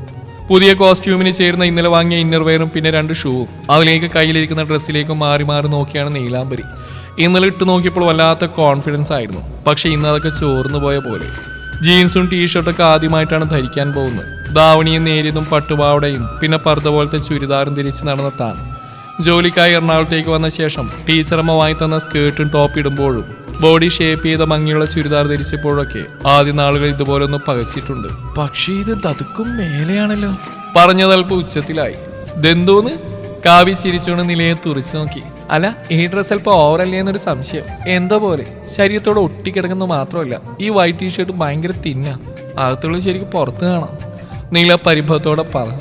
പുതിയ കോസ്റ്റ്യൂമിന് ചേരുന്ന ഇന്നലെ വാങ്ങിയ ഇന്നർവെയറും പിന്നെ രണ്ട് ഷൂവും അതിലേക്ക് കയ്യിലിരിക്കുന്ന ഡ്രസ്സിലേക്കും മാറി മാറി നോക്കിയാണ് നീലാംബരി. ഇന്നലെ ഇട്ട് നോക്കിയപ്പോൾ വല്ലാത്ത കോൺഫിഡൻസ് ആയിരുന്നു. പക്ഷെ ഇന്ന് അതൊക്കെ ചോർന്നു പോയ പോലെ. ജീൻസും ടീഷർട്ടൊക്കെ ആദ്യമായിട്ടാണ് ധരിക്കാൻ പോകുന്നത്. ദാവണിയും നേരിയതും പട്ടുപാവടയും പിന്നെ പർദ്ദ പോലത്തെ ചുരിദാറും തിരിച്ച് നടന്ന താൻ. ജോലിക്കായി എറണാകുളത്തേക്ക് വന്ന ശേഷം ടീച്ചറമ്മ വാങ്ങി തന്ന സ്കേർട്ടും ടോപ്പ് ഇടുമ്പോഴും ബോഡി ഷേപ്പ് ചെയ്ത മങ്ങിയുള്ള ചുരിദാർ ധരിച്ചപ്പോഴൊക്കെ ആദ്യ നാളുകൾ ഇതുപോലെ ഒന്ന് പകച്ചിട്ടുണ്ട്. പക്ഷേ ഇത് തതുക്കും മേലെയാണല്ലോ. പറഞ്ഞതൽപ്പ് ഉച്ചത്തിലായി. ഇതെന്തോന്ന്? കാവി ചിരിച്ചുകൊണ്ട് നിലയെ തുറിച്ചു നോക്കി. അല്ല ഈ ഡ്രസ് അല്പം ഓവറല്ലേ എന്നൊരു സംശയം. എന്തോ പോലെ. ശരീരത്തോട് ഒട്ടിക്കിടക്കുന്നത് മാത്രമല്ല ഈ വൈറ്റ് ടീഷർട്ട് ഭയങ്കര തിന്ന അകത്തുള്ള ശരിക്കും പുറത്ത് കാണാം. നീല പരിഭവത്തോടെ പറഞ്ഞു.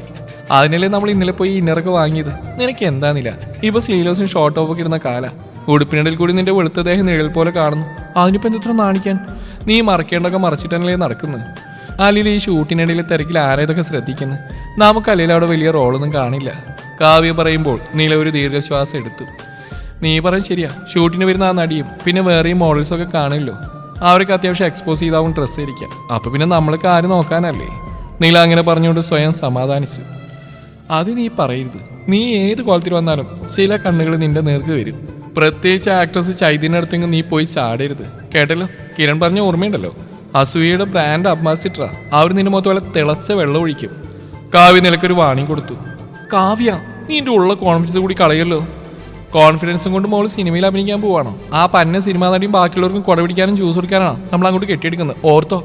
അതിനല്ലേ നമ്മൾ ഇന്നലെ പോയി ഇന്നറൊക്കെ വാങ്ങിയത്? നിനക്ക് എന്താ എന്താന്നില്ല ഇപ്പൊ സ്ലീലോസും ഷോർട്ട് ഒക്കെ ഇടുന്ന കാല. ഉടുപ്പിനിടയിൽ കൂടി നിന്റെ വെളുത്ത ദേഹം നിഴൽ പോലെ കാണുന്നു. അതിനിപ്പോ എന്തിത്ര നാണിക്കാൻ? നീ മറക്കേണ്ടൊക്കെ മറച്ചിട്ടല്ലേ നടക്കുന്നത്? അല്ലെങ്കിൽ ഈ ഷൂട്ടിനിടയിലെ തിരക്കിൽ ആരേതൊക്കെ ശ്രദ്ധിക്കുന്നു? നമുക്ക് അല്ലെങ്കിൽ അവിടെ വലിയ റോളൊന്നും കാണില്ല. കാവ്യ പറയുമ്പോൾ നീല ഒരു ദീർഘശ്വാസം എടുത്തു. നീ പറയും ശരിയാ. ഷൂട്ടിന് വരുന്ന ആ നടിയും പിന്നെ വേറെയും മോഡൽസും ഒക്കെ കാണില്ലോ. അവർക്ക് അത്യാവശ്യം എക്സ്പോസ് ചെയ്താവും ഡ്രസ്സ് ഇരിക്കാം അപ്പൊ പിന്നെ നമ്മൾക്ക് ആര് നോക്കാനല്ലേ? നീല അങ്ങനെ പറഞ്ഞുകൊണ്ട് സ്വയം സമാധാനിച്ചു. അത് നീ പറയരുത്. നീ ഏത് കോലത്തിൽ വന്നാലും ചില കണ്ണുകൾ നിന്റെ നേർക്ക് വരും. പ്രത്യേകിച്ച് ആക്ട്രസ് ചൈതന്യടുത്തെങ്കിൽ നീ പോയി ചാടരുത്. കേട്ടല്ലോ? കിരൺ പറഞ്ഞ ഓർമ്മയുണ്ടല്ലോ? അസൂയയുടെ ബ്രാൻഡ് അബ്മാസിട്ര അവർ നിന്റെ മുഖത്ത് പോലെ തിളച്ച വെള്ളം ഒഴിക്കും. കാവ്യ നിലക്കൊരു വാണിംഗ് കൊടുത്തു. കാവ്യ നീ എന്റെ ഉള്ള കോൺഫിഡൻസ് കൂടി കളയല്ലോ. കോൺഫിഡൻസും കൊണ്ട് മോൾ സിനിമയിൽ അഭിനയിക്കാൻ പോവാണോ. ആ പന്ന സിനിമാ നടിയും ബാക്കിയുള്ളവർക്കും കുട പിടിക്കാനും ജ്യൂസ് കൊടുക്കാനാണ്. നമ്മൾ അങ്ങോട്ട് കെട്ടിയെടുക്കുന്നത്. ഓർത്തോ?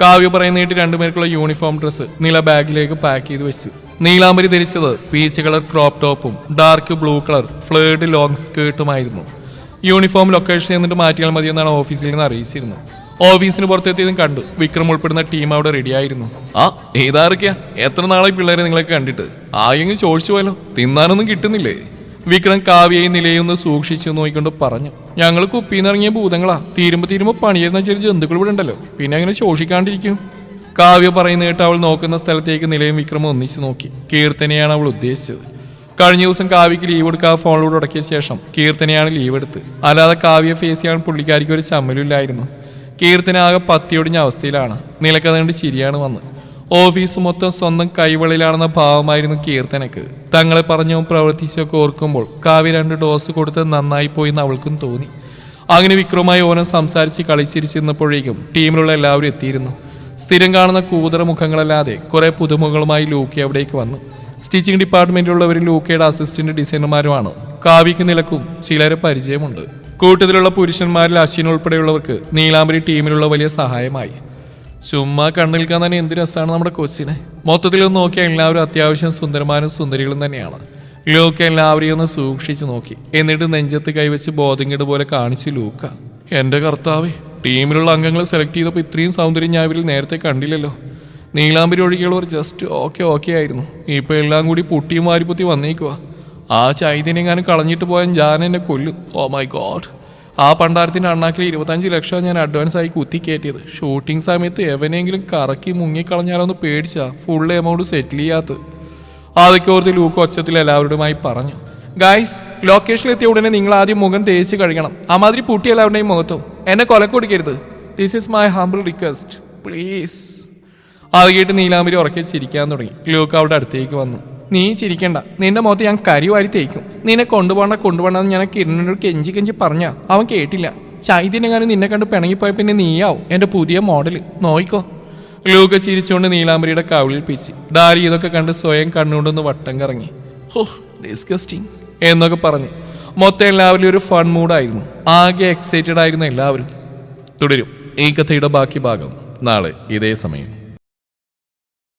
കാവ്യ പറയുന്നതായിട്ട് രണ്ടുപേർക്കുള്ള യൂണിഫോം ഡ്രസ്സ് നീല ബാഗിലേക്ക് പാക്ക് ചെയ്ത് വെച്ചു. നീലാമ്പരി ധരിച്ചത് പീച്ച് കളർ ക്രോപ്പ് ടോപ്പും dark blue colour flared long സ്കേർട്ടുമായിരുന്നു uniform location എന്നിട്ട് മാറ്റിയാൽ മതിയെന്നാണ് ഓഫീസിൽ നിന്ന് അറിയിച്ചിരുന്നത്. ഓഫീസിന് പുറത്തെത്തിയതും കണ്ടു. വിക്രം ഉൾപ്പെടുന്ന ടീം അവിടെ റെഡിയായിരുന്നു ആ ഏതാറൊക്കെയാ എത്ര നാളായി പിള്ളേരെ നിങ്ങളൊക്കെ കണ്ടിട്ട്? ആയെങ്കിൽ ചോദിച്ചു പോലോ തിന്നാനൊന്നും കിട്ടുന്നില്ലേ? വിക്രം കാവ്യയും നിലയൊന്ന് സൂക്ഷിച്ചു നോക്കിക്കൊണ്ട് പറഞ്ഞു ഞങ്ങൾ കുപ്പിന്നിറങ്ങിയ ഭൂതങ്ങളാ. തീരുമ്പോ തീരുമ്പോ പണിയെന്ന ചെറിയ ജന്തുക്കൾ ഇവിടെ ഉണ്ടല്ലോ. പിന്നെ അങ്ങനെ ശോഷിക്കാണ്ടിരിക്കും. കാവ്യ പറയുന്ന കേട്ട് അവൾ നോക്കുന്ന സ്ഥലത്തേക്ക് നിലയും വിക്രമം ഒന്നിച്ചു നോക്കി. കീർത്തനയാണ് അവൾ ഉദ്ദേശിച്ചത്. കഴിഞ്ഞ ദിവസം കാവ്യക്ക് ലീവ് എടുക്കാൻ ഫോണിലൂടെ ഉടക്കിയ ശേഷം കീർത്തനയാണ് ലീവ് എടുത്ത്. അല്ലാതെ കാവ്യ ഫേസ് ചെയ്യാൻ പുള്ളിക്കാരിക്ക് ഒരു ചമ്മലില്ലായിരുന്നു കീർത്തന ആകെ പത്തിയൊടിഞ്ഞ അവസ്ഥയിലാണ്. നിലക്കതുകൊണ്ട് ശരിയാണ് വന്നത്. ഓഫീസ് മൊത്തം സ്വന്തം കൈവളിലാണെന്ന ഭാവമായിരുന്നു കീർത്തനക്ക്. തങ്ങളെ പറഞ്ഞു പ്രവർത്തിച്ചൊക്കെ ഓർക്കുമ്പോൾ കാവ്യ രണ്ട് ഡോസ് കൊടുത്ത് നന്നായി പോയി എന്ന് അവൾക്കും തോന്നി. അങ്ങനെ വിക്രമായി ഓനം സംസാരിച്ച് കളിച്ചിരിച്ചിരുന്നപ്പോഴേക്കും ടീമിലുള്ള എല്ലാവരും എത്തിയിരുന്നു. സ്ഥിരം കാണുന്ന കൂതറ മുഖങ്ങളല്ലാതെ കുറെ പുതുമുഖങ്ങളുമായി ലൂക്കി അവിടേക്ക് വന്നു. സ്റ്റിച്ചിങ് ഡിപ്പാർട്ട്മെന്റിലുള്ളവരും ലൂക്കയുടെ അസിസ്റ്റന്റ് ഡിസൈനർമാരുമാണ് കാവ്യക്ക് നിലക്കും ചിലരെ പരിചയമുണ്ട്. കൂട്ടത്തിലുള്ള പുരുഷന്മാരിൽ അശ്വിൻ ഉൾപ്പെടെയുള്ളവർക്ക് നീലാംബരി ടീമിലുള്ള വലിയ സഹായമായി. ചുമ്മാ കണ്ണിൽക്കാൻ തന്നെ എന്ത് രസമാണ് നമ്മുടെ കൊച്ചിനെ. മൊത്തത്തിലൊന്ന് നോക്കിയാൽ എല്ലാവരും അത്യാവശ്യം സുന്ദരമാരും സുന്ദരികളും തന്നെയാണ്. ലൂക്ക എല്ലാവരെയും ഒന്ന് സൂക്ഷിച്ചു നോക്കി. എന്നിട്ട് നെഞ്ചത്ത് കൈവച്ച് ബോധങ്ങേട് പോലെ കാണിച്ചു ലൂക്ക. എന്റെ കർത്താവേ ടീമിലുള്ള അംഗങ്ങളെ സെലക്ട് ചെയ്തപ്പോൾ ഇത്രയും സൗന്ദര്യം ഞാൻ ഇവരിൽ നേരത്തെ കണ്ടില്ലല്ലോ. നീലാംബരി ഒഴികെയുള്ളവർ ജസ്റ്റ് ഓക്കെ ഓക്കെ ആയിരുന്നു. ഇപ്പൊ എല്ലാം കൂടി പുട്ടിയും വാരിപ്പുത്തി വന്നേക്കുക ആ ചൈതന്യം ഞാൻ കളഞ്ഞിട്ട് പോയാൽ ഞാൻ എന്നെ കൊല്ലും. ഓ മൈ ഗോഡ് ആ പണ്ടാരത്തിന്റെ അണ്ണാക്കിൽ ഇരുപത്തഞ്ച് ലക്ഷം ഞാൻ അഡ്വാൻസ് ആയി കുത്തി കയറ്റിയത്. ഷൂട്ടിംഗ് സമയത്ത് എവനെങ്കിലും കറക്കി മുങ്ങിക്കളഞ്ഞാലൊന്ന് പേടിച്ചാ ഫുൾ എമൗണ്ട് സെറ്റിൽ ചെയ്യാത്ത അതൊക്കെ ഓർത്ത് ലൂക്ക് ഒച്ചത്തിൽ എല്ലാവരുടെയുമായി പറഞ്ഞു. ഗായ്സ് ലൊക്കേഷനിലെത്തിയ ഉടനെ നിങ്ങൾ ആദ്യം മുഖം തേച്ച് കഴുകണം. അമാതിരി പൂട്ടി എല്ലാവരുടെയും മുഖത്തും. എന്നെ കൊല കൊടുക്കരുത്. This is my humble request please അത് കേട്ട് നീലാമ്പരി ഉറക്കെ ചിരിക്കാൻ തുടങ്ങി. ലൂക്ക് അവിടെ അടുത്തേക്ക് വന്നു. നീ ചിരിക്കണ്ട. നിന്റെ മുഖത്ത് ഞാൻ കരി വാരി തേക്കും. നിന്നെ കൊണ്ടുപോകണ്ട കൊണ്ടുപോകണ്ടെന്ന് ഞാൻ കിരണിനോട് കെഞ്ചി കെഞ്ചി പറഞ്ഞ. അവൻ കേട്ടില്ല. ചൈതന്യങ്ങാനും നിന്നെ കണ്ട് പിണങ്ങിപ്പോയ പിന്നെ നീയാവും എന്റെ പുതിയ മോഡൽ നോയിക്കോ. ലൂക ചിരിച്ചുകൊണ്ട് നീലാംബരിയുടെ കവിളിൽ പിച്ചി. ഡാരി ഇതൊക്കെ കണ്ട് സ്വയം കണ്ണുകൊണ്ടൊന്ന് വട്ടം കറങ്ങി. ഹോ ഡിസ്കസ്റ്റിംഗ് എന്നൊക്കെ പറഞ്ഞു. മൊത്തം എല്ലാവരും ഒരു ഫൺ മൂഡായിരുന്നു ആകെ എക്സൈറ്റഡ് ആയിരുന്നു എല്ലാവരും. തുടരും. ഈ കഥയുടെ ബാക്കി ഭാഗം നാളെ ഇതേ സമയം.